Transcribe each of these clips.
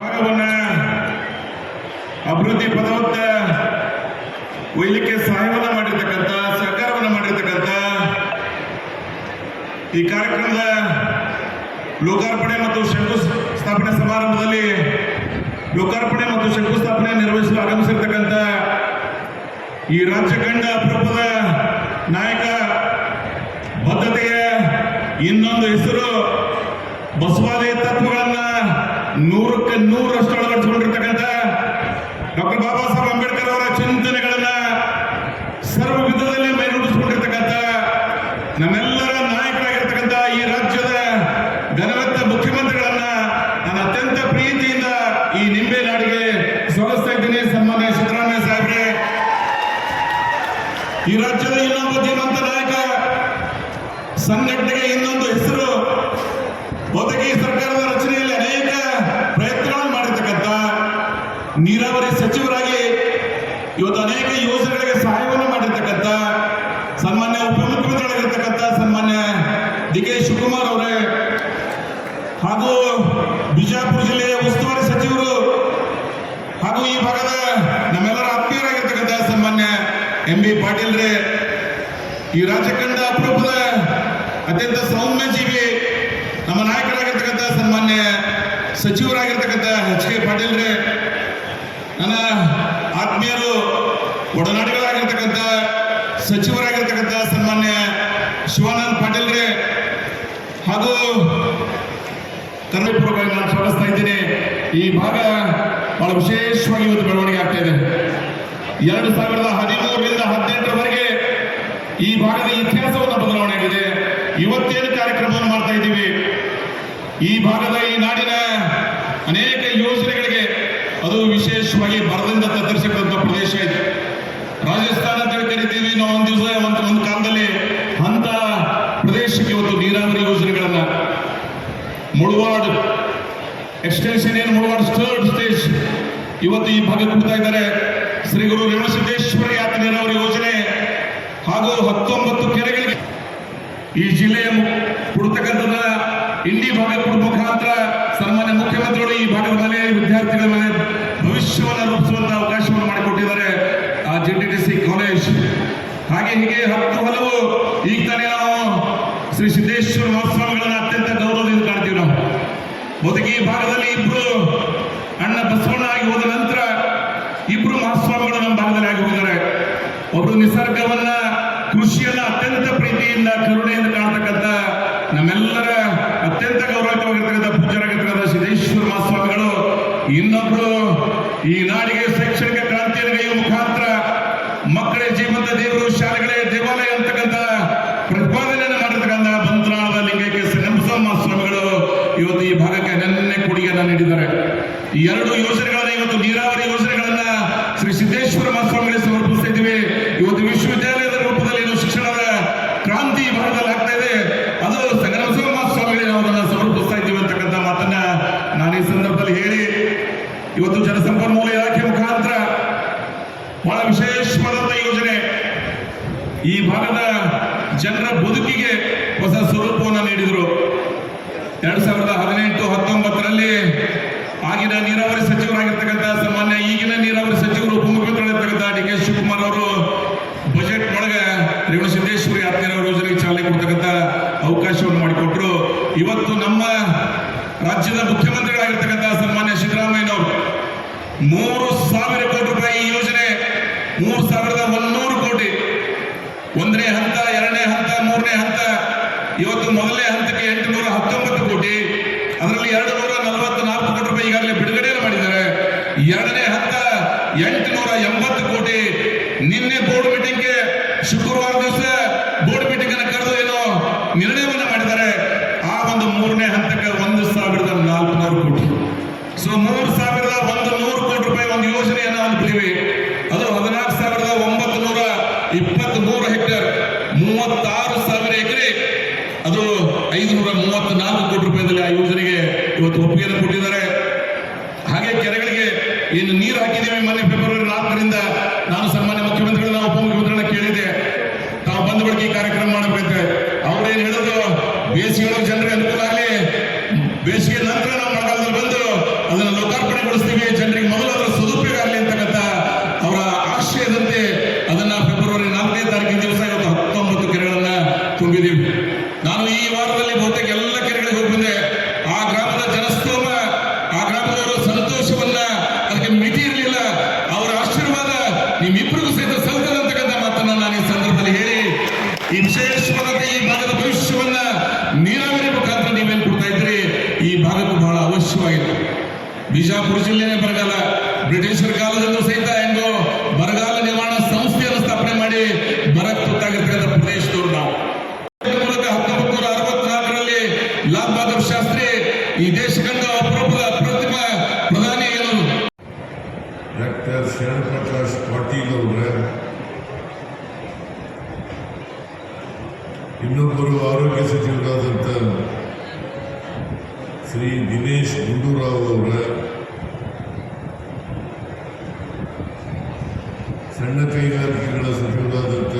ಭಾಗವನ್ನ ಅಭಿವೃದ್ಧಿ ಪದವತ್ತ ಒಯ್ಲಿಕ್ಕೆ ಸಹಾಯವನ್ನ ಮಾಡಿರ್ತಕ್ಕಂಥ, ಸಹಕಾರವನ್ನ ಮಾಡಿರ್ತಕ್ಕಂಥ ಈ ಕಾರ್ಯಕ್ರಮದ ಲೋಕಾರ್ಪಣೆ ಮತ್ತು ಶಂಕು ಸ್ಥಾಪನೆ ಸಮಾರಂಭದಲ್ಲಿ ಲೋಕಾರ್ಪಣೆ ಮತ್ತು ಶಂಕುಸ್ಥಾಪನೆ ನಿರ್ವಹಿಸಲು ಆಗಮಿಸಿರ್ತಕ್ಕಂಥ ಈ ರಾಜ್ಯ ಕಂಡ ಅಪರೂಪದ ನಾಯಕ ಬದ್ಧತೆಯ ಇನ್ನೊಂದು ಹೆಸರು ಬಸವಾದಿ ತತ್ವಗಳನ್ನ ನೂರಕ್ಕೆ ನೂರಷ್ಟು ಅಳವಡಿಸಿಕೊಂಡಿರ್ತಕ್ಕಂಥ ಡಾಕ್ಟರ್ ಬಾಬಾ ಸಾಹೇಬ್ ಅಂಬೇಡ್ಕರ್ ಅವರ ಚಿಂತನೆಗಳನ್ನ ಸರ್ವ ವಿಧದಲ್ಲಿ ಮೈಗೂಡಿಸಿಕೊಂಡಿರ್ತಕ್ಕಂಥ ನಮ್ಮೆಲ್ಲರ ನಾಯಕರಾಗಿರ್ತಕ್ಕಂಥ ಈ ರಾಜ್ಯದ ಘನವೆತ್ತ ಮುಖ್ಯಮಂತ್ರಿಗಳನ್ನ ನಾನು ಅತ್ಯಂತ ಪ್ರೀತಿಯಿಂದ ಈ ನಿಂಬೆ ನಾಡಿಗೆ ಸ್ವಾಗತಿಸ್ತಾ ಇದ್ದೀನಿ ಸನ್ಮಾನ್ಯ ಸಿದ್ದರಾಮಯ್ಯ ಸಾಹೇಬ್ರೆ ಈ ರಾಜ್ಯದ ಇನ್ನೊಬ್ಬ ಧೀಮಂತ ನಾಯಕ ಸಂಘಟನೆಗೆ ಇನ್ನೊಂದು ಹೆಸರು ಬಹುತೇಕ ಈ ಸರ್ಕಾರದ ರಚನೆಯಲ್ಲಿ ಅನೇಕ ಪ್ರಯತ್ನಗಳನ್ನು ಮಾಡಿರ್ತಕ್ಕಂಥ ನೀರಾವರಿ ಸಚಿವರಾಗಿ ಇವತ್ತು ಅನೇಕ ಯೋಜನೆಗಳಿಗೆ ಸಹಾಯವನ್ನು ಮಾಡಿರ್ತಕ್ಕಂಥ ಸನ್ಮಾನ್ಯ ಉಪಮುಖ್ಯಮಂತ್ರಿಗಳಾಗಿರ್ತಕ್ಕಂಥ ಸನ್ಮಾನ್ಯ ಡಿ ಕೆ ಶಿವಕುಮಾರ್ ಅವರೇ, ಹಾಗೂ ಬಿಜಾಪುರ ಜಿಲ್ಲೆಯ ಉಸ್ತುವಾರಿ ಸಚಿವರು, ಹಾಗೂ ಈ ಭಾಗದ ನಮ್ಮೆಲ್ಲರ ಆತ್ಮೀಯರಾಗಿರ್ತಕ್ಕಂಥ ಸನ್ಮಾನ್ಯ ಎಂ ಬಿ ಪಾಟೀಲ್ ರೇ, ಈ ರಾಜ್ಯ ಕಂಡ ಅಪರೂಪದ ಅತ್ಯಂತ ಸೌಮ್ಯ ಜೀವಿ ನಮ್ಮ ನಾಯಕರಾಗಿರ್ತಕ್ಕಂಥ ಸನ್ಮಾನ್ಯ ಸಚಿವರಾಗಿರ್ತಕ್ಕಂಥ ಎಚ್ ಕೆ ಪಾಟೀಲ್ರೇ ನನ್ನ ಆತ್ಮೀಯರು, ಒಡನಾಡಿಗಳಾಗಿರ್ತಕ್ಕಂಥ ಸಚಿವರಾಗಿರ್ತಕ್ಕಂಥ ಸನ್ಮಾನ್ಯ ಶಿವಾನಂದ ಪಾಟೀಲ್ರೇ ಹಾಗೂ ಕನ್ನಡಪುರವಾಗಿ ನಾನು ಸ್ವಾಗತಿಸ್ತಾ ಇದ್ದೀನಿ. ಈ ಭಾಗ ಬಹಳ ವಿಶೇಷವಾಗಿ ಇವತ್ತು ಬೆಳವಣಿಗೆ ಆಗ್ತಾ ಇದೆ. ಎರಡು ಸಾವಿರದ ಹದಿಮೂರರಿಂದ ಹದಿನೆಂಟರವರೆಗೆ ಈ ಭಾಗದ ಇತಿಹಾಸವನ್ನು ಬದಲಾವಣೆ ಆಗಿದೆ. ಇವತ್ತೇನು ಕಾರ್ಯಕ್ರಮವನ್ನು ಮಾಡ್ತಾ ಇದ್ದೀವಿ? ಈ ಭಾಗದ ಈ ನಾಡಿನ ಅನೇಕ ಯೋಜನೆಗಳಿಗೆ ಅದು ವಿಶೇಷವಾಗಿ ಬರದಿಂದ ತತ್ತರಿಸಿಕೊಂಡ ಪ್ರದೇಶ ಇದೆ ರಾಜಸ್ಥಾನ ಅಂತ ಹೇಳಿ ಕರಿತೀವಿ ನಾವು ಒಂದು ದಿವಸ ಒಂದು ಒಂದು ಕಾಲದಲ್ಲಿ ಅಂತ ಪ್ರದೇಶಕ್ಕೆ ಇವತ್ತು ನೀರಾವರಿ ಯೋಜನೆಗಳನ್ನ ಮುಳವಾಡ್ ಎಕ್ಸ್ಟೆನ್ಷನ್ ಏನು ಮುಳವಾಡ್ ಥರ್ಡ್ ಸ್ಟೇಜ್ ಇವತ್ತು ಈ ಭಾಗಕ್ಕೆ ಕೊಡ್ತಾ ಇದ್ದಾರೆ. ಶ್ರೀ ಗುರು ರೇವಣಸಿದ್ದೇಶ್ವರ ಯಾತ್ರೆ ನೀರಾವರಿ ಯೋಜನೆ ಹಾಗೂ ಹತ್ತೊಂಬತ್ತು ಕೆರೆಗಳಿಗೆ ಈ ಜಿಲ್ಲೆಯ ಕೊಡ್ತಕ್ಕಂಥದ ಇಂಡಿ ಭಾಗ ಮುಖಾಂತರ ಸನ್ಮಾನ್ಯ ಮುಖ್ಯಮಂತ್ರಿಗಳು ಈ ಭಾಗದ ಮೇಲೆ ವಿದ್ಯಾರ್ಥಿಗಳ ಭವಿಷ್ಯವನ್ನು ರೂಪಿಸುವಂತ ಅವಕಾಶವನ್ನು ಮಾಡಿಕೊಟ್ಟಿದ್ದಾರೆ. ಆ ಸಿ ಕಾಲೇಜ್ ಹಾಗೆ ಹೀಗೆ ಹತ್ತು ಹಲವು ಈಗ ತಾನೇ ನಾವು ಶ್ರೀ ಸಿದ್ದೇಶ್ವರ ಮಹಾಸ್ವಾಮಿಗಳನ್ನ ಅತ್ಯಂತ ಗೌರವದಿಂದ ಕಾಣ್ತೀವಿ ನಾವು. ಮೊದಲಿಗೆ ಭಾಗದಲ್ಲಿ ಇಬ್ರು ಅಣ್ಣ ಬಸವಣ್ಣ ಆಗಿ ಹೋದ ನಂತರ ಇಬ್ರು ಮಹಾಸ್ವಾಮಿಗಳು ನಮ್ಮ ಭಾಗದಲ್ಲಿ ಆಗಿ ಹೋಗಿದ್ದಾರೆ. ಒಬ್ರು ನಿಸರ್ಗವನ್ನ, ಕೃಷಿಯನ್ನ ಅತ್ಯಂತ ಪ್ರೀತಿಯಿಂದ, ಕರುಣೆಯಿಂದ ಕಾಣ್ತಕ್ಕಂಥ ನಮ್ಮೆಲ್ಲರ ಅತ್ಯಂತ ಗೌರವಿತವಾಗಿರ್ತಕ್ಕಂಥ ಪೂಜರಾಗಿರ್ತಕ್ಕಂಥ ಸಿದ್ದೇಶ್ವರ ಮಹಾಸ್ವಾಮಿಗಳು, ಇನ್ನೊಬ್ರು ಈ ನಾಡಿಗೆ ಶೈಕ್ಷಣಿಕ ಗೈಯುವ ಮುಖಾಂತರ ಮಕ್ಕಳ ಜೀವಂತ ದೇವರು ಶಾಲೆಗಳೇ ದೇವಾಲಯ ಅಂತಕ್ಕಂಥ ಪ್ರತಿಪಾದನೆಯನ್ನು ಮಾಡಿರ್ತಕ್ಕಂಥ ಬಂತ್ರಾಳದ ಲಿಂಗೈಕ್ಯ ಸಿನಂಬಸಮ್ಮ ಸ್ವಾಮಿಗಳು ಇವತ್ತು ಈ ಭಾಗಕ್ಕೆ ನೆನ್ನೆ ಕೊಡುಗೆಯನ್ನು ನೀಡಿದ್ದಾರೆ ಈ ಎರಡು ಯೋಜನೆಗಳನ್ನ ಇವತ್ತು ನೀರಾವರಿ ಯೋಜನೆಗಳನ್ನ ಶ್ರೀ ಸಿದ್ದೇಶ್ವರ ಮಹಾಸ್ವಾಮಿಗಳಿಗೆ ಸಮರ್ಪಿಸ್ತಾ ಇದ್ದೀವಿ ಇವತ್ತು ವಿಶ್ವವಿದ್ಯಾಲಯದ ರೂಪದಲ್ಲಿ ಏನು ಶಿಕ್ಷಣದ ಕ್ರಾಂತಿ ಈ ಭಾಗದಲ್ಲಿ ಆಗ್ತಾ ಇದೆ ಅದು ಸಂಗಮಸವ ಮಹಾಸ್ವಾಮಿಗಳಿಗೆ ನಾವು ಅದನ್ನ ಸಮರ್ಪಿಸ್ತಾ ಇದ್ದೀವಿ ಅಂತಕ್ಕಂಥ ಮಾತನ್ನ ನಾನು ಈ ಸಂದರ್ಭದಲ್ಲಿ ಹೇಳಿ ಇವತ್ತು ಜಲಸಂಪನ್ಮೂಲ ಇಲಾಖೆ ಮುಖಾಂತರ ಬಹಳ ವಿಶೇಷವಾದಂಥ ಯೋಜನೆ ಈ ಭಾಗದ ಜನರ ಬದುಕಿಗೆ ಹೊಸ ಸ್ವರೂಪವನ್ನು ನೀಡಿದರು ಎರಡ್ ಸಾವಿರದ ಹದಿನೆಂಟು ಹತ್ತೊಂಬತ್ತರಲ್ಲಿ ಆಗಿನ ನೀರಾವರಿ ಸಚಿವರಾಗಿರ್ತಕ್ಕಂಥ ಸನ್ಮಾನ್ಯ ಈಗಿನ ನೀರಾವರಿ ಸಚಿವರು ಉಪಮುಖ್ಯಮಂತ್ರಿಗಳಿರ್ತಕ್ಕಂಥ ಡಿ ಕೆ ಶಿವಕುಮಾರ್ ಅವರು ಬಜೆಟ್ ಒಳಗೆ ರೇವಣಸಿದ್ದೇಶ್ವರ ಯಾತ್ರೆಯವರ ಯೋಜನೆಗೆ ಚಾಲನೆ ಕೊಡ್ತಕ್ಕಂಥ ಅವಕಾಶವನ್ನು ಮಾಡಿಕೊಟ್ರು. ಇವತ್ತು ನಮ್ಮ ರಾಜ್ಯದ ಮುಖ್ಯಮಂತ್ರಿಗಳಾಗಿರ್ತಕ್ಕಂತಹ ಸನ್ಮಾನ್ಯ ಸಿದ್ದರಾಮಯ್ಯನವರು ಮೂರು ಸಾವಿರ ಕೋಟಿ ರೂಪಾಯಿ ಈ ಯೋಜನೆ, ಮೂರು ಸಾವಿರದ ಒಂದೂರು ಕೋಟಿ. ಒಂದನೇ ಹಂತ, ಎರಡನೇ ಹಂತ, ಮೂರನೇ ಹಂತ, ಇವತ್ತು ಮೊದಲನೇ ಹಂತಕ್ಕೆ ಎಂಟುನೂರ ಹತ್ತೊಂಬತ್ತು ಕೋಟಿ. ಅದರಲ್ಲಿ ಎರಡು ನೂರ ನಲವತ್ತು ನಾಲ್ಕು ಕೋಟಿ ರೂಪಾಯಿ ಈಗಾಗಲೇ ಬಿಡುಗಡೆ ಮಾಡಿದ್ದಾರೆ. ಎರಡನೇ ಹಂತ, ಎಂಟುನೂರ ಎಂಬತ್ತು ಕೋಟಿ. ನಿನ್ನೆ ಬೋರ್ಡ್ ಮೀಟಿಂಗ್ಗೆ ಶುಕ್ರವಾರ ದಿವಸ ಬೋರ್ಡ್ ಮೀಟಿಂಗ್ ಅನ್ನು ಕರೆದು ಏನೋ ನಿರ್ಣಯವನ್ನು ಮಾಡಿದ್ದಾರೆ ಆ ಒಂದು ಮೂರನೇ ಹಂತಕ್ಕೆ ಒಂದು ಸಾವಿರದ ನಾಲ್ಕುನೂರು ಕೋಟಿ ಮೂರು ಸಾವಿರದ ಒಂದು ನೂರು ಕೋಟಿ ರೂಪಾಯಿ ಒಂದು ಯೋಜನೆಯನ್ನು ಅಂದ್ಬಿಟ್ಟಿವಿ ಅದು ಹದಿನಾಲ್ಕು ಸಾವಿರದ ಒಂಬತ್ತು ನೂರ ಇಪ್ಪತ್ತ್ ಮೂರು ಹೆಕ್ಟೇರ್, ಮೂವತ್ತಾರು ಸಾವಿರ ಎಕರೆ. ಅದು ಐದುನೂರ ಮೂವತ್ತ್ ನಾಲ್ಕು ಕೋಟಿ ರೂಪಾಯಿದಲ್ಲಿ ಆ ಯೋಜನೆಗೆ ಇವತ್ತು ಒಪ್ಪಿಗೆಯನ್ನು ಕೊಟ್ಟಿದ್ದಾರೆ ಹಾಗೆ ಕೆರೆಗಳಿಗೆ ಏನು ನೀರು ಹಾಕಿದ್ದೀವಿ ಮೊನ್ನೆ ಫೆಬ್ರವರಿ ನಾಲ್ಕರಿಂದ ನಾನು ಸನ್ಮಾನ್ಯ ಮುಖ್ಯಮಂತ್ರಿಗಳನ್ನ ಉಪಮುಖ್ಯಮಂತ್ರಿಗಳನ್ನ ಕೇಳಿದೆ ತಾವು ಬಂದ ಬಳಿಕ ಈ ಕಾರ್ಯಕ್ರಮ ಮಾಡಬೇಕು ಅವ್ರೇನು ಹೇಳೋದು ಬೇಸಿಗೆ ಜನರಿಗೆ ಅನುಕೂಲ ಆಗಲಿ ಬೇಸಿಗೆ ನಂತರ ನಾವು ಮಳೆಗಾಲದಲ್ಲಿ ಬಂದು ಅದನ್ನು ಲೋಕಾರ್ಪಣೆ ಲೋಕಾರ್ಪಣೆಗೊಳಿಸ್ತೀವಿ ಜನರಿಗೆ ಮೊದಲು ಅದರ ಸದುಪಯೋಗ ಆಗಲಿ ಅಂತಕ್ಕಂಥ ಅವರ ಆಶಯದಂತೆ ಅದನ್ನ ಫೆಬ್ರವರಿ ನಾಲ್ಕನೇ ತಾರೀಕಿನ ದಿವಸ ಇವತ್ತು ಹತ್ತೊಂಬತ್ತು ಕೆರೆಗಳನ್ನ ತುಂಬಿದೀವಿ ನಾನು ಈ ವಾರದಲ್ಲಿ ಬಹುತೇಕ ಎಲ್ಲ ಕೆರೆಗಳಿಗೆ ಹೋಗಿ ಬಂದೆ ಆ ಗ್ರಾಮದ ಜನಸ್ತೋಮ ಆ ಗ್ರಾಮದವರ ಸಂತೋಷವನ್ನ ಅದಕ್ಕೆ ಮಿತಿ ಇರಲಿಲ್ಲ ಅವರ ಆಶೀರ್ವಾದ ನಿಮ್ಮಿಬ್ಬರಿಗೂ ಸಹಿತ ಸಲ್ತದೆ ಅಂತಕ್ಕಂಥ ಮಾತನ್ನ ನಾನು ಈ ಸಂದರ್ಭದಲ್ಲಿ ಹೇಳಿ ಈ ವಿಶೇಷವಾದಂತ ಈ ಭಾಗದ ಭವಿಷ್ಯವನ್ನ ನೀರಾವರಿ ಮುಖಾಂತರ ನೀವೇನು ಕೊಡ್ತಾ ಇದ್ದೀರಿ ಈ ಭಾಗಕ್ಕೂ ಬಹಳ ಅವಶ್ಯವಾಗಿತ್ತು ಬಿಜಾಪುರ ಜಿಲ್ಲೆನೇ ಬರಗಾಲ ಬ್ರಿಟಿಷರ ಕಾಲದಲ್ಲೂ ಸಹಿತ ಹೆಂಗೋ ಬರಗಾಲ ನಿವಾರಣಾ ಸಂಸ್ಥೆಯನ್ನು ಸ್ಥಾಪನೆ ಮಾಡಿ ಬರಕ್ ತುತ್ತಾಗಿರ್ತಕ್ಕಂಥ ಪ್ರದೇಶದವರು ನಾವು ಇದರ ಮೂಲಕ ಹತ್ತೊಂಬತ್ತು ನೂರ ಅರವತ್ನಾಲ್ಕರಲ್ಲಿ ಲಾಲ್ ಬಹದ್ದೂರ್ ಶಾಸ್ತ್ರಿ ಈ ದೇಶಕ್ಕಂತ ಅಪರೂಪದ ಪ್ರತಿಮ ಪ್ರಧಾನಿ ಏನು ಡಾಕ್ಟರ್ ಶರಣಪ್ರಕಾಶ್ ಪಾಟೀಲ್ ಅವರ ಇನ್ನೊಬ್ಬರು ಆರೋಗ್ಯ ಸಚಿವರಾದಂಥ ಶ್ರೀ ದಿನೇಶ್ ಗುಂಡೂರಾವ್ ಅವರ ಸಣ್ಣ ಕೈಗಾರಿಕೆಗಳ ಸಚಿವರಾದಂಥ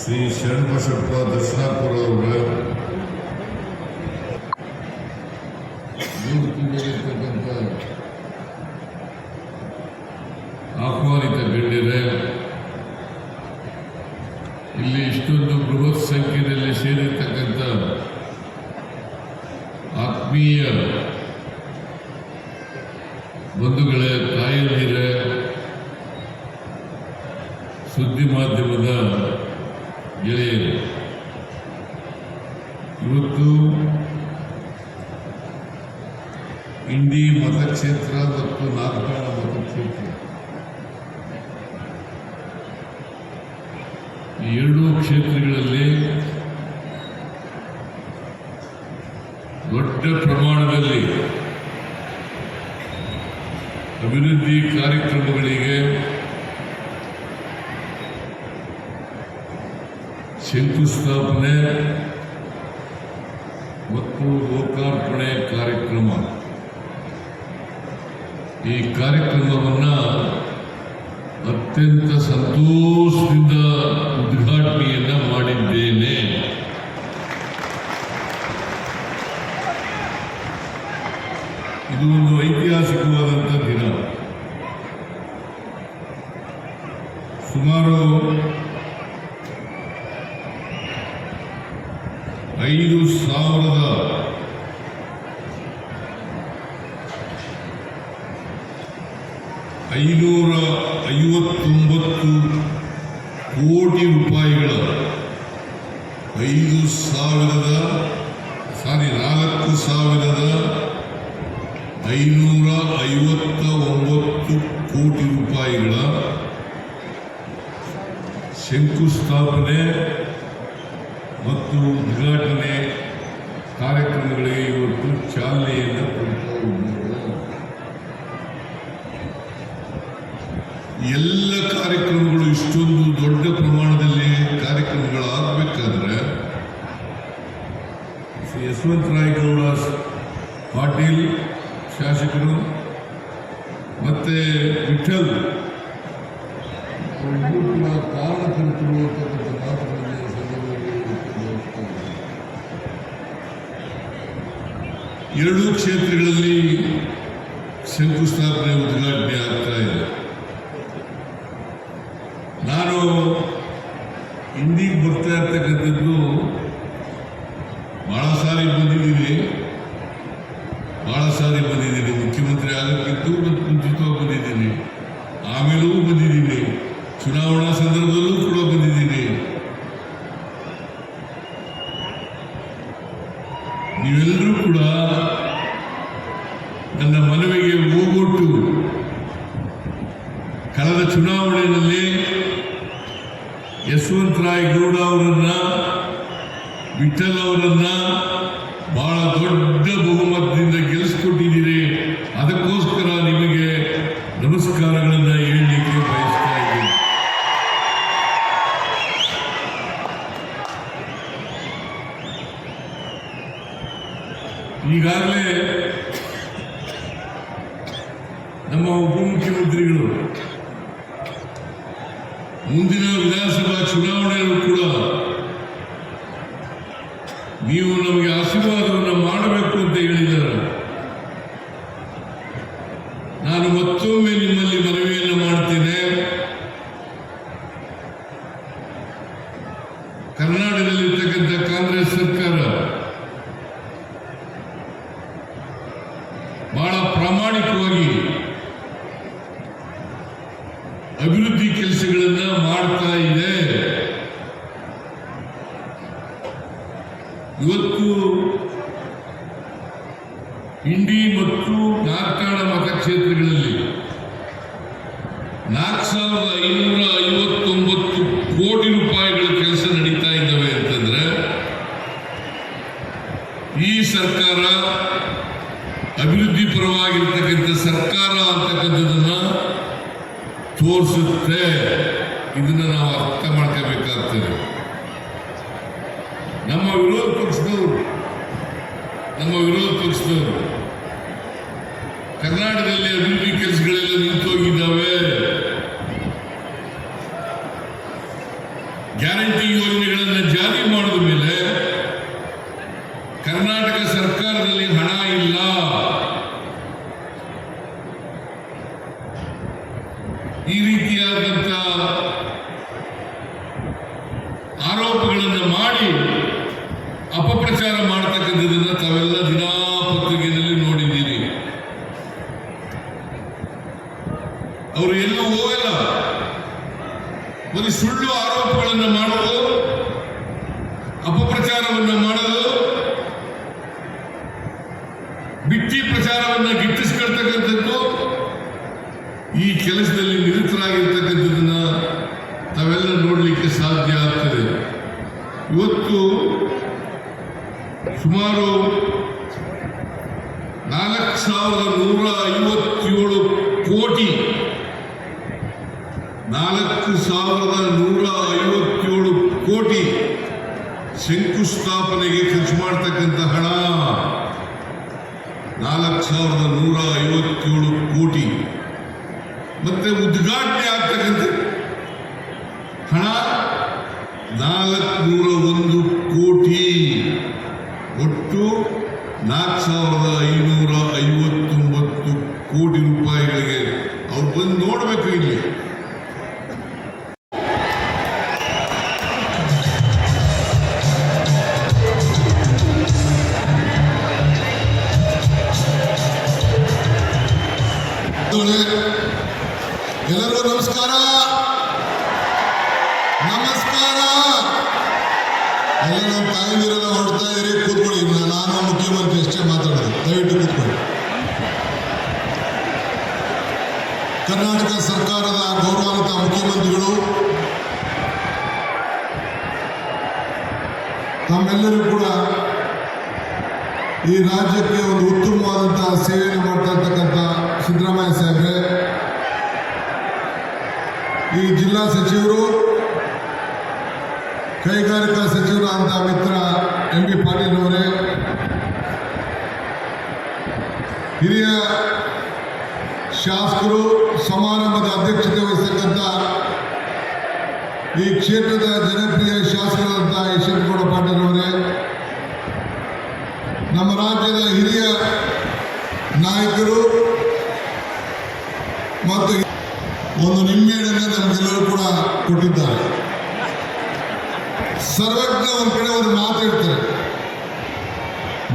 ಶ್ರೀ ಶರಣಬಸಪ್ಪ ದರ್ಶನಾಪುರ ಅವರ ಮೂರು ತಿಂಗಳಿರ್ತಕ್ಕಂಥ ಆಹ್ವಾನಿತ ಗಣ್ಯರೇ ಇಲ್ಲಿ ಇಷ್ಟೊಂದು ಬೃಹತ್ ಸಂಖ್ಯೆಯಲ್ಲಿ ಸೇರಿರ್ತಕ್ಕಂಥ ಆತ್ಮೀಯ ಬಂಧುಗಳೇ, ತಾಯಂದಿರೇ, ಸುದ್ದಿ ಮಾಧ್ಯಮದ ಗೆಳೆಯರು ಇವತ್ತು ಇಂಡಿ ಮತಕ್ಷೇತ್ರ ಮತ್ತು ನಾಗಪಾಡ ಮತಕ್ಷೇತ್ರ. ಎರಡೂ ಕ್ಷೇತ್ರಗಳಲ್ಲಿ ದೊಡ್ಡ ಪ್ರಮಾಣದಲ್ಲಿ ಅಭಿವೃದ್ಧಿ ಕಾರ್ಯಕ್ರಮಗಳಿಗೆ ಶಂಕುಸ್ಥಾಪನೆ ಮತ್ತು ಲೋಕಾರ್ಪಣೆ ಕಾರ್ಯಕ್ರಮ. ಈ ಕಾರ್ಯಕ್ರಮವನ್ನು ಅತ್ಯಂತ ಸಂತೋಷದಿಂದ ಉದ್ಘಾಟನೆಯನ್ನ ಮಾಡಿದ್ದೇನೆ. ಇದು ಒಂದು ಐತಿಹಾಸಿಕವಾದಂಥ ದಿನ ಸುಮಾರು ಐದು ಸಾವಿರದ ಐನೂರ ಐವತ್ತೊಂಬತ್ತು ಕೋಟಿ ರೂಪಾಯಿಗಳ ಐದು ಸಾವಿರದ ಸಾರಿ ನಾಲ್ಕು ಸಾವಿರದ ಐನೂರ ಐವತ್ತ ಒಂಬತ್ತು ಕೋಟಿ ರೂಪಾಯಿಗಳ ಶಂಕುಸ್ಥಾಪನೆ ಯಶವಂತರಾಯಗೌಡ ಪಾಟೀಲ್ ಶಾಸಕರು ಮತ್ತೆ ವಿಠಲ್. ಕೂಡ ಕಾರಣಕರ್ತರು ಅಂತಕ್ಕಂಥ ಎರಡೂ ಕ್ಷೇತ್ರಗಳಲ್ಲಿ ಶಂಕುಸ್ಥಾಪನೆ ಉದ್ಘಾಟನೆ ಆಗ್ತಾ ಇದೆ. ನಾನು ಇಂದಿಗೆ ಬರ್ತಾ ಇರ್ತಕ್ಕಂಥದ್ದು ಬಹಳ ಸಾರಿ ಬಂದಿದ್ದೀನಿ ಬಹಳ ಸಾರಿ ಬಂದಿದ್ದೀನಿ ಮುಖ್ಯಮಂತ್ರಿ ಆಗಕ್ಕಿಂತ ಮತ್ತು ಮುಂಚಿತವಾಗಿ ಬಂದಿದ್ದೀನಿ ಆಮೇಲೂ ಬಂದಿದ್ದೀನಿ ಚುನಾವಣಾ ಸಂದರ್ಭದಲ್ಲೂ ಕೂಡ ಬಂದಿದ್ದೀನಿ ನೀವೆಲ್ಲರೂ ಕೂಡ ನನ್ನ ಮನವಿಗೆ ಹೋಗೊಟ್ಟು ಕಳೆದ ಚುನಾವಣೆಯಲ್ಲಿ ಯಶವಂತರಾಯ್ ಗೌಡ ಅವರನ್ನ ವಿಠಲ್ ಅವರನ್ನ ಬಹಳ ದೊಡ್ಡ ಬಹುಮತದಿಂದ ಗೆಲ್ಲಿಸ್ಕೊಟ್ಟಿದ್ದೀರಿ ಅದಕ್ಕೋಸ್ಕರ ನಿಮಗೆ ನಮಸ್ಕಾರಗಳನ್ನ ಹೇಳಲಿಕ್ಕೆ ಬಯಸ್ತಾ ಇದ್ದೀನಿ ಈಗಾಗಲೇ ನಮ್ಮ ಉಪಮುಖ್ಯಮಂತ್ರಿಗಳು ಮುಂದಿನ ವಿಧಾನಸಭಾ ಚುನಾವಣೆಯಲ್ಲೂ ಕೂಡ ನೀವು ನಮಗೆ ಆಶೀರ್ವಾದವನ್ನು ಮಾಡಬೇಕು ಅಂತ ಹೇಳಿದ್ದಾರೆ ನಾನು ಮತ್ತೊಮ್ಮೆ ನಿಮ್ಮಲ್ಲಿ ಮನವಿಯನ್ನು ಮಾಡ್ತೇನೆ ಕರ್ನಾಟಕದಲ್ಲಿರ್ತಕ್ಕಂಥ ಕಾಂಗ್ರೆಸ್ ಸರ್ಕಾರ ಬಹಳ ಪ್ರಾಮಾಣಿಕವಾಗಿ ಅಭಿವೃದ್ಧಿ ಕೆಲಸಗಳನ್ನ ಮಾಡ್ತಾ ಇದೆ ಇವತ್ತು ಇಂಡಿ ಮತ್ತು ಕಾರ್ಕಳ ಮತಕ್ಷೇತ್ರಗಳಲ್ಲಿ ನಾಲ್ಕು ಸಾವಿರದ ಐನೂರ ಐವತ್ತೊಂಬತ್ತು ಕೋಟಿ ರೂಪಾಯಿಗಳ ಕೆಲಸ ನಡೀತಾ ಇದ್ದಾವೆ ಅಂತಂದ್ರೆ, ಈ ಸರ್ಕಾರ ಅಭಿವೃದ್ಧಿ ಪರವಾಗಿರ್ತಕ್ಕಂಥ ಸರ್ಕಾರ ಅಂತಕ್ಕಂಥದ್ದನ್ನ ತೋರಿಸುತ್ತೆ. ಇದನ್ನ ನಾವು ಅರ್ಥ ಮಾಡ್ಕೋಬೇಕಾಗ್ತದೆ. ನಮ್ಮ ವಿರೋಧ ಪಕ್ಷದವರು, ನಮ್ಮ ವಿರೋಧ ಪಕ್ಷದವರು ಬಿಟ್ಟಿ ಪ್ರಚಾರವನ್ನು ಗಿಟ್ಟಿಸ್ಕೊಳ್ತಕ್ಕಂಥದ್ದು ಈ ಕೆಲಸದಲ್ಲಿ ನಿರತರಾಗಿರ್ತಕ್ಕಂಥದ್ದನ್ನು ತಾವೆಲ್ಲ ನೋಡಲಿಕ್ಕೆ ಸಾಧ್ಯ ಆಗ್ತದೆ. ಇವತ್ತು ಸುಮಾರು ನಾಲ್ಕು ಸಾವಿರದ ನೂರ ಐವತ್ತೇಳು ಕೋಟಿ, ನಾಲ್ಕು ಸಾವಿರದ ನೂರ ಐವತ್ತೇಳು ಕೋಟಿ ಶಂಕುಸ್ಥಾಪನೆಗೆ ಖರ್ಚು ಮಾಡ್ತಕ್ಕಂಥ ಹಣ. ನಾಲ್ಕು ಸಾವಿರದ ನೂರ ಐವತ್ತೇಳು ಕೋಟಿ. ಮತ್ತೆ ಉದ್ಘಾಟನೆ ಆಗ್ತಕ್ಕಂಥ ಹಣ ನಾಲ್ಕುನೂರ ಒಂದು ಕೋಟಿ. ಒಟ್ಟು ನಾಲ್ಕು ಸಾವಿರದ ಐನೂರ ಐವತ್ತೊಂಬತ್ತು ಕೋಟಿ ನಮಸ್ಕಾರ. ಎಲ್ಲ ನಮ್ಮ ತಾಯಂದಿರೆಲ್ಲ ಹೊರಡ್ತಾ ಇದ್ರಿ ಕೂತ್ಕೊಳ್ಳಿ. ನಾನು ಮುಖ್ಯಮಂತ್ರಿ ಅಷ್ಟೇ ಮಾತಾಡೋದು ದಯವಿಟ್ಟು ಕೂತ್ಕೊಳ್ಳಿ. ಕರ್ನಾಟಕ ಸರ್ಕಾರದ ಗೌರವಾನ್ವಿತ ಮುಖ್ಯಮಂತ್ರಿಗಳು, ತಮ್ಮೆಲ್ಲರೂ ಕೂಡ ಈ ರಾಜ್ಯಕ್ಕೆ ಒಂದು ಉತ್ತಮವಾದಂತಹ ಸೇವೆಯನ್ನು ಮಾಡ್ತಾ ಇರ್ತಕ್ಕಂಥ ಸಿದ್ದರಾಮಯ್ಯ ಸಾಹೇಬ್ರೆ, ಈ ಜಿಲ್ಲಾ ಸಚಿವರು ಕೈಗಾರಿಕಾ ಸಚಿವರು ಅಂತ ಮಿತ್ರ ಎಂ ಬಿ ಪಾಟೀಲ್ ಅವರೇ, ಹಿರಿಯ ಶಾಸಕರು, ಸಮಾರಂಭದ ಅಧ್ಯಕ್ಷತೆ ವಹಿಸತಕ್ಕಂಥ ಈ ಕ್ಷೇತ್ರದ ಜನಪ್ರಿಯ ಶಾಸಕರಾದಂಥ ಯಶವಂತಗೌಡ ಪಾಟೀಲ್ ಅವರೇ, ನಮ್ಮ ರಾಜ್ಯದ ಹಿರಿಯ ನಾಯಕರು ಮತ್ತು ಒಂದು ನಿಂಬೆಹಣ್ಣನ್ನು ನಮಗೆಲ್ಲರೂ ಕೂಡ ಕೊಟ್ಟಿದ್ದಾರೆ. ಸರ್ವಜ್ಞ ಒಂದ್ ಕಡೆ ಒಂದು ಮಾತು ಹೇಳ್ತಾರೆ.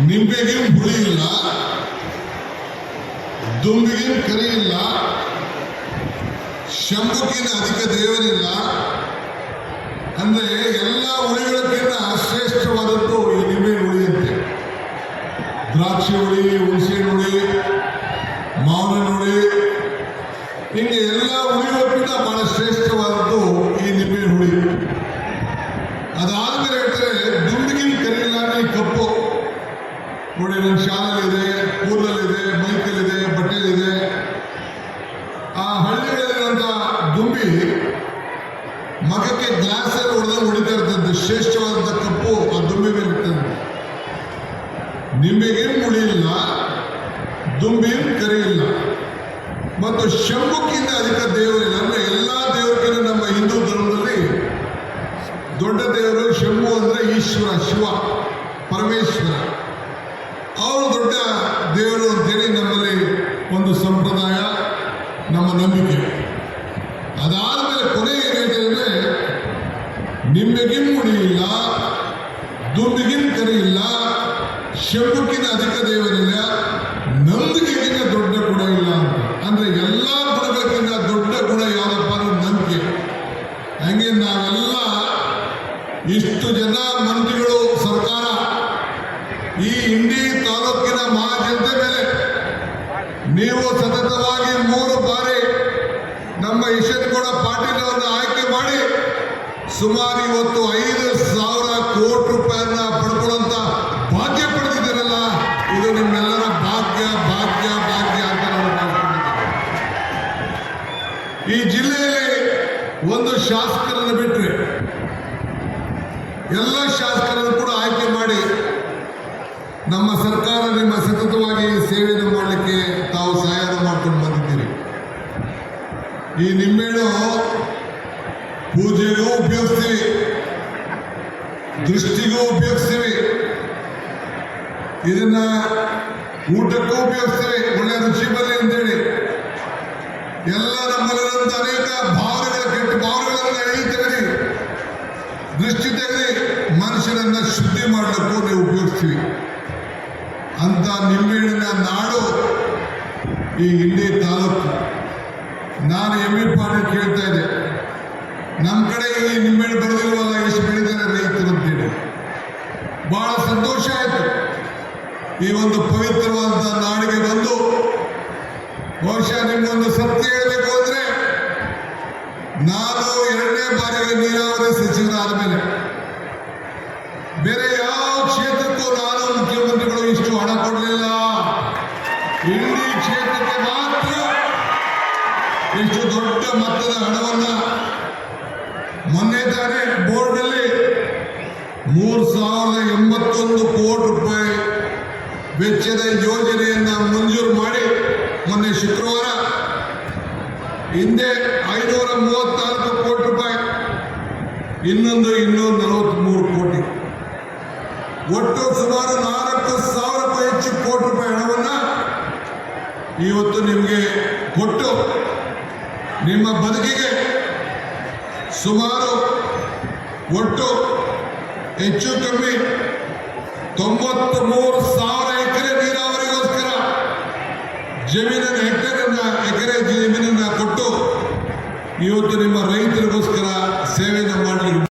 ನಿಂಬೆಗೆ ಹುಳಿ ಇಲ್ಲ ದುಂಬಿಗೆ ಕರಿ ಇಲ್ಲ, ಶಂಭುಕಿನ ಅಧಿಕ ದೇವರಿಲ್ಲ ಅಂದ್ರೆ ಎಲ್ಲ ಹುಳಿಗಳಕ್ಕಿಂತ ಶ್ರೇಷ್ಠವಾದದ್ದು ಈ ನಿಂಬೆ ಹುಳಿ ಅಂತೆ. ದ್ರಾಕ್ಷಿ ಹುಳಿ ಹುಣಸೆ ಹುಳಿ, ಮಾವಿನ ಹುಳಿ, ಹಿಂಗೆ ಎಲ್ಲ ಹುಳಿಗಳಕ್ಕಿಂತ ಬಹಳ ಶ್ರೇಷ್ಠವಾದದ್ದು ಈ ನಿಂಬೆ ಹುಳಿ ಅದಾದ್ಮೇಲೆ ಹೇಳ್ತಾರೆ ದುಂಬಿಗಿನ ಕರಿಲ್ಲ ಈ ಕಪ್ಪು ನೋಡಿ ಶಾಲೆಗಳಿದೆ ಶಾಲಲ್ಲಿದೆ ಬೈಕಲ್ಲಿದೆ, ಬಟ್ಟೆಯಲ್ಲಿದೆ. ಆ ಹಳ್ಳಿಗಳಲ್ಲಿರುವಂಥ ದುಂಬಿ ಮಗಕ್ಕೆ ಗ್ಲಾಸಲ್ಲಿ ಹೊಡೆದಾಗ ಹೊಡಿತಾ ಇರ್ತದೆ. ಶ್ರೇಷ್ಠವಾದಂಥ ಕಪ್ಪು ಆ ದುಂಬಿ ಮೇಲೆ ಇರ್ತದೆ. ನಿಂಬೆಗೇನು ಮುಳಿಯಿಲ್ಲ ದುಂಬಿಯೇನು ಕರೆಯಿಲ್ಲ ಮತ್ತು ಶಂಭುಕ್ಕಿಂತ ಅಧಿಕ ದೇವರಿಲ್ಲ ಅಂದ್ರೆ ಎಲ್ಲಾ ದೇವರಿಗಿಂತ ನಮ್ಮ ಹಿಂದೂ ಧರ್ಮದಲ್ಲಿ ದೊಡ್ಡ ದೇವರು ಶಂಭು ಅಂದ್ರೆ ಈಶ್ವರ ಶಿವ ಪರಮೇಶ್ವರ ಅವರು ದೊಡ್ಡ ದೇವರು ಅಂತೇಳಿ ನಮ್ಮಲ್ಲಿ ಒಂದು ಸಂಪ್ರದಾಯ ನಂಬಿಕೆ ಅದಾದ್ಮೇಲೆ ಕೊನೆ ಏನಿದೆ ಅಂದ್ರೆ ನಿಮ್ಮೆಗಿನ್ ಮುಡಿಯಿಲ್ಲ ದುಂಬಿಗಿನ್ ಇಲ್ಲ ಶಂಭುಕಿನ ಅಧಿಕ ದೇವರಿಲ್ಲ ನಂಬಿಕೆಗಿಂತ ದೊಡ್ಡ ಗುಣ ಇಲ್ಲ ಅಂತ ಅಂದ್ರೆ ಎಲ್ಲಾ ಗುಣಗಳಿಗಿಂತ ದೊಡ್ಡ ಗುಣ ಯಾವ್ದಪ್ಪ ಅಂದ್ರೆ ನಂಬಿಕೆ ಹಂಗೆ ನಾವೆಲ್ಲ ಇಷ್ಟು ಜನ ಮಂತ್ರಿಗಳು ಸರ್ಕಾರ ಈ ಇಂಡಿ ತಾಲೂಕಿನ ಮಹಾಜನತೆ ಮೇಲೆ ನೀವು ಸತತವಾಗಿ ಮೂರು ಬಾರಿ ನಮ್ಮ ಯಶವಂತಗೌಡ ಪಾಟೀಲ್ ಅವರನ್ನ ಆಯ್ಕೆ ಮಾಡಿ ಸುಮಾರು ಇವತ್ತು ಐದು ಸಾವಿರ ಕೋಟಿ ರೂಪಾಯನ್ನ ಪಡ್ಕೊಳ್ಳುವಂತ ಭಾಗ್ಯ ಪಡೆದಿದ್ದೀರಲ್ಲ ಇದು ನಿಮ್ಮೆಲ್ಲರ ಭಾಗ್ಯ ಭಾಗ್ಯ ಭಾಗ್ಯ ಅಂತ ನಾನು ಭಾವಿಸ್ಕೊಂಡಿದ್ದೇನೆ. ಈ ಜಿಲ್ಲೆಯಲ್ಲಿ ಒಂದು ಶಾಸಕರನ್ನು ಬಿಟ್ಟರೆ ಎಲ್ಲ ಶಾಸಕರನ್ನು ಕೂಡ ಆಯ್ಕೆ ಮಾಡಿ ನಮ್ಮ ಸರ್ಕಾರ ನಿಮ್ಮ ಸತತವಾಗಿ ಸೇವೆಯನ್ನು ಮಾಡಲಿಕ್ಕೆ ತಾವು ಸಹಾಯ ಮಾಡ್ಕೊಂಡು ಬಂದಿದ್ದೀರಿ ಈ ನಿಂಬೆಹಣ್ಣು ಪೂಜೆಗೂ ಉಪಯೋಗಿಸ್ತೀವಿ ದೃಷ್ಟಿಗೂ ಉಪಯೋಗಿಸ್ತೀವಿ ಇದನ್ನ ಊಟಕ್ಕೂ ಉಪಯೋಗಿಸ್ತೇವೆ ಒಳ್ಳೆ ರುಚಿ ಬರಲಿ ಅಂತೇಳಿ. ಎಲ್ಲ ನಮ್ಮಲ್ಲಿರುವಂತ ಅನೇಕ ಭಾವನೆಗಳ ಕೆಟ್ಟ ಭಾವನೆಗಳನ್ನ ಎಳಿ ದೃಷ್ಟಿ ತೆಗೆದಿ ಮನುಷ್ಯರನ್ನ ಶುದ್ಧಿ ಮಾಡಲಿಕ್ಕೂ ನೀವು ಉಪಯೋಗಿಸ್ತೀವಿ. ಅಂತ ನಿಂಬೆಹಣ್ಣಿನ ನಾಡು ಈ ಇಂಡಿ ತಾಲೂಕು. ನಾನು ಎಮ್ಮಿ ಇ ಪಾಟೀಲ್ ಕೇಳ್ತಾ ಇದ್ದೆ. ನಮ್ಮ ಕಡೆ ಈ ನಿಂಬೆಹಣ್ಣು ಬರೋದಿಲ್ವಲ್ಲ ಎಷ್ಟು ಈ ಒಂದು ಪವಿತ್ರವಾದಂತಹ ನಾಡಿಗೆ ಬಂದು ಬಹುಶಃ ನಿಮ್ಮೊಂದು ಸತ್ಯ ಹೇಳಬೇಕು ಅಂದ್ರೆ ನಾನು ಎರಡನೇ ಬಾರಿಗೆ ನೀರಾವರಿ ಸಚಿವರಾದ ಮೇಲೆ. ಬೇರೆ ಯಾವ ಕ್ಷೇತ್ರಕ್ಕೂ ನಾನು ಮುಖ್ಯಮಂತ್ರಿಗಳು ಇಷ್ಟು ಹಣ ಕೊಡಲಿಲ್ಲ. ಇಂಡಿ ಕ್ಷೇತ್ರಕ್ಕೆ ಮಾತ್ರ ಇಷ್ಟು ದೊಡ್ಡ ಮೊತ್ತದ ಹಣವನ್ನ ಮೊನ್ನೆ ತಾನೇ ಬೋರ್ಡ್ನಲ್ಲಿ ಮೂರು ಸಾವಿರದ ಎಂಬತ್ತೊಂದು ಕೋಟಿ ರೂಪಾಯಿ ವೆಚ್ಚದ ಯೋಜನೆಯನ್ನು ಮಂಜೂರು ಮಾಡಿ ಮೊನ್ನೆ ಶುಕ್ರವಾರ ಹಿಂದೆ ಐನೂರ ಮೂವತ್ನಾಲ್ಕು ಕೋಟಿ ರೂಪಾಯಿ, ಇನ್ನೊಂದು ಇನ್ನೂರ ನಲವತ್ತ್ಮೂರು ಕೋಟಿ. ಒಟ್ಟು ಸುಮಾರು ನಾಲ್ಕು ಸಾವಿರ ಹೆಚ್ಚು ಕೋಟಿ ರೂಪಾಯಿ ಹಣವನ್ನ ಇವತ್ತು ನಿಮಗೆ ಕೊಟ್ಟು ನಿಮ್ಮ ಬದುಕಿಗೆ ಸುಮಾರು ಒಟ್ಟು ಹೆಚ್ಚು ಕಮ್ಮಿ ತೊಂಬತ್ತು ಮೂರು ಸಾವಿರ ಎಕರೆ ನೀರಾವರಿಗೋಸ್ಕರ ಜಮೀನನ್ನು ಹೆಕ್ಟೇರನ್ನ ಎಕರೆ ಜಮೀನನ್ನ ಕೊಟ್ಟು ಇವತ್ತು ನಿಮ್ಮ ರೈತರಿಗೋಸ್ಕರ ಸೇವೆಯನ್ನು ಮಾಡಲಿಕ್ಕೆ